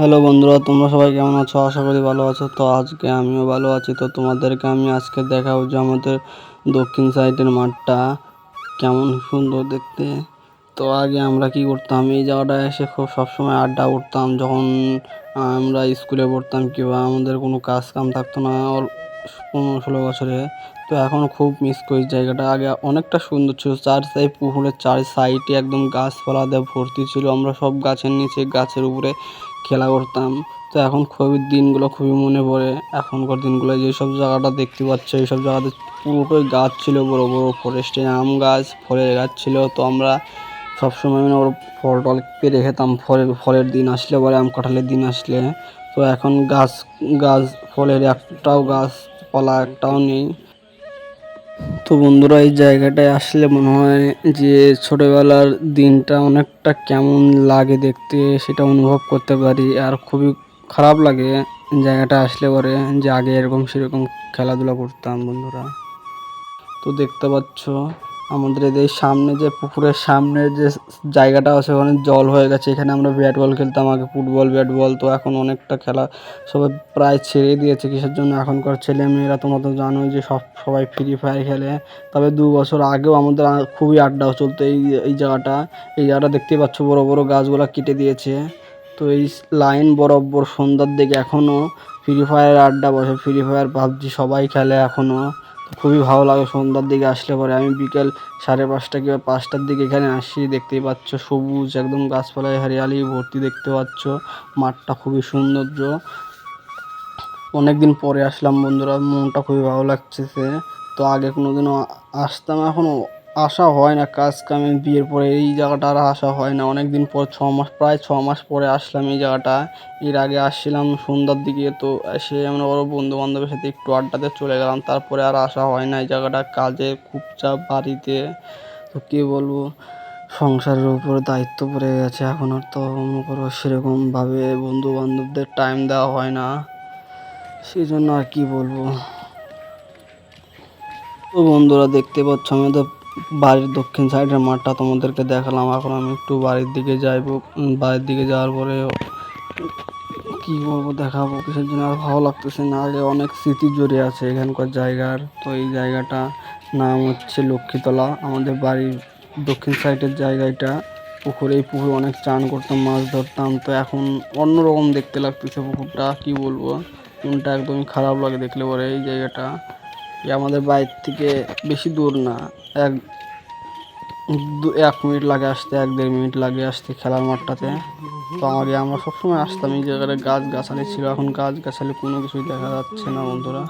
Hello বন্ধুরা, তোমরা সবাই কেমন আছো? আশা করি ভালো আছো। তো আজকে আমিও ভালো আছি। তো তোমাদেরকে আমি আজকে দেখাবো যে আমাদের দক্ষিণ সাইডের মাঠটা কেমন সুন্দর দেখতে। তো আগে আমরা কি করতাম? এই জায়গাটায় এসে খুব সবসময় আড্ডা উঠতাম যখন আমরা স্কুলে পড়তাম কিংবা আমাদের কোনো কাজ কাম থাকতো না পনেরো ষোলো বছরে। তো এখন খুব মিস করি জায়গাটা। আগে অনেকটা সুন্দর ছিল, চার সাইড পুকুরের চার সাইডে একদম গাছপালা দিয়ে ভর্তি ছিল। আমরা সব গাছের নিচে গাছের উপরে খেলা করতাম। তো এখন খুবই দিনগুলো খুবই মনে পড়ে। এখনকার দিনগুলো যেসব জায়গাটা দেখতে পাচ্ছ এইসব জায়গাতে পুরোটাই গাছ ছিল, বড় বড় ফরেস্টে আম গাছ, ফলের গাছ ছিল। তো আমরা সবসময় মানে ওর ফল টল পেরে খেতাম। ফলের ফলের দিন আসলে পরে আম কাঁঠালের দিন আসলে। তো এখন গাছ গাছ, ফলের একটাও গাছ পালা একটাও নেই। তো বন্ধুরা, এই জায়গাটায় আসলে মনে হয় যে ছোটোবেলার দিনটা অনেকটা কেমন লাগে দেখতে সেটা অনুভব করতে পারি। আর খুবই খারাপ লাগে জায়গাটা আসলে পরে যে আগে এরকম সেরকম খেলাধুলা করতাম বন্ধুরা। তো দেখতে পাচ্ছ আমাদের এদের সামনে যে পুকুরের সামনে যে জায়গাটা আছে, ওখানে জল হয়ে গেছে। এখানে আমরা ব্যাট বল খেলতাম আগে, ফুটবল, ব্যাট বল। তো এখন অনেকটা খেলা সবাই প্রায় ছেড়ে দিয়েছে কিসের জন্য? এখনকার ছেলে মেয়েরা তোমরা তো জানোই যে সব সবাই ফ্রি ফায়ার খেলে। তবে দু বছর আগেও আমাদের খুবই আড্ডা চলতো এই এই জায়গাটা। এই জায়গাটা দেখতেই পাচ্ছ বড় বড় গাছগুলা কেটে দিয়েছে। তো এই লাইন বরাবর সন্ধ্যার দিকে এখনও ফ্রি ফায়ার আড্ডা বসে। ফ্রি ফায়ার পাবজি সবাই খেলে এখনও খুবই ভালো লাগে সন্ধ্যার দিকে আসলে পরে। আমি বিকেল সাড়ে পাঁচটা কিংবা পাঁচটার দিকে এখানে আসি, দেখতেই পাচ্ছ সবুজ একদম গাছপালায় হারিয়ালি, ভর্তি দেখতে পাচ্ছ মাঠটা খুবই সৌন্দর্য। অনেকদিন পরে আসলাম বন্ধুরা, মনটা খুবই ভালো লাগতেছে তো আগে কোনোদিনও আসতাম এখনও আসা হয় না, কাজ কামে বিয়ের পরে এই জায়গাটা আর আসা হয় না। অনেক দিন পর ছ মাস, প্রায় ছ মাস পরে আসলাম এই জায়গাটা। এর আগে আসছিলাম সন্ধ্যার দিকে, তো এসে আমরা বড় বন্ধু বান্ধবের সাথে একটু আড্ডাতে চলে গেলাম। তারপরে আর আসা হয় না এই জায়গাটা, কাজে খুব চাপ বাড়িতে। তো কী বলব, সংসারের উপরে দায়িত্ব পড়ে গেছে। এখন আর তো মনে করো সেরকমভাবে বন্ধু বান্ধবদের টাইম দেওয়া হয় না। সেই জন্য আর কি বলব। তো বন্ধুরা দেখতে পাচ্ছ আমাদের বাড়ির দক্ষিণ সাইডের মাঠটা তোমাদেরকে দেখালাম। এখন আমি একটু বাড়ির দিকে যাইবো। বাড়ির দিকে যাওয়ার পরে কি বলব, দেখাবো কিসের জন্য? আর ভালো লাগতেছে না। আগে অনেক স্মৃতি জড়িয়ে আছে এখানকার জায়গার। তো এই জায়গাটা নাম হচ্ছে লক্ষ্মীতলা। আমাদের বাড়ির দক্ষিণ সাইডের জায়গাটা, পুকুরে, এই পুকুরে অনেক চান করতাম, মাছ ধরতাম। তো এখন অন্যরকম দেখতে লাগতেছে পুকুরটা। কি বলব? মনটা একদমই খারাপ লাগে দেখলে পরে এই জায়গাটা। আমাদের বাড়ির থেকে বেশি দূর না। এক দু, এক মিনিট লাগে আসতে, এক দেড় মিনিট লাগে আসতে খেলার মাঠটাতে। তো আগে আমরা সবসময় আসতাম, এই জায়গাটা গাছ গাছালি ছিল। এখন গাছ গাছালি কোনো কিছুই দেখা যাচ্ছে না, বন্ধুরা।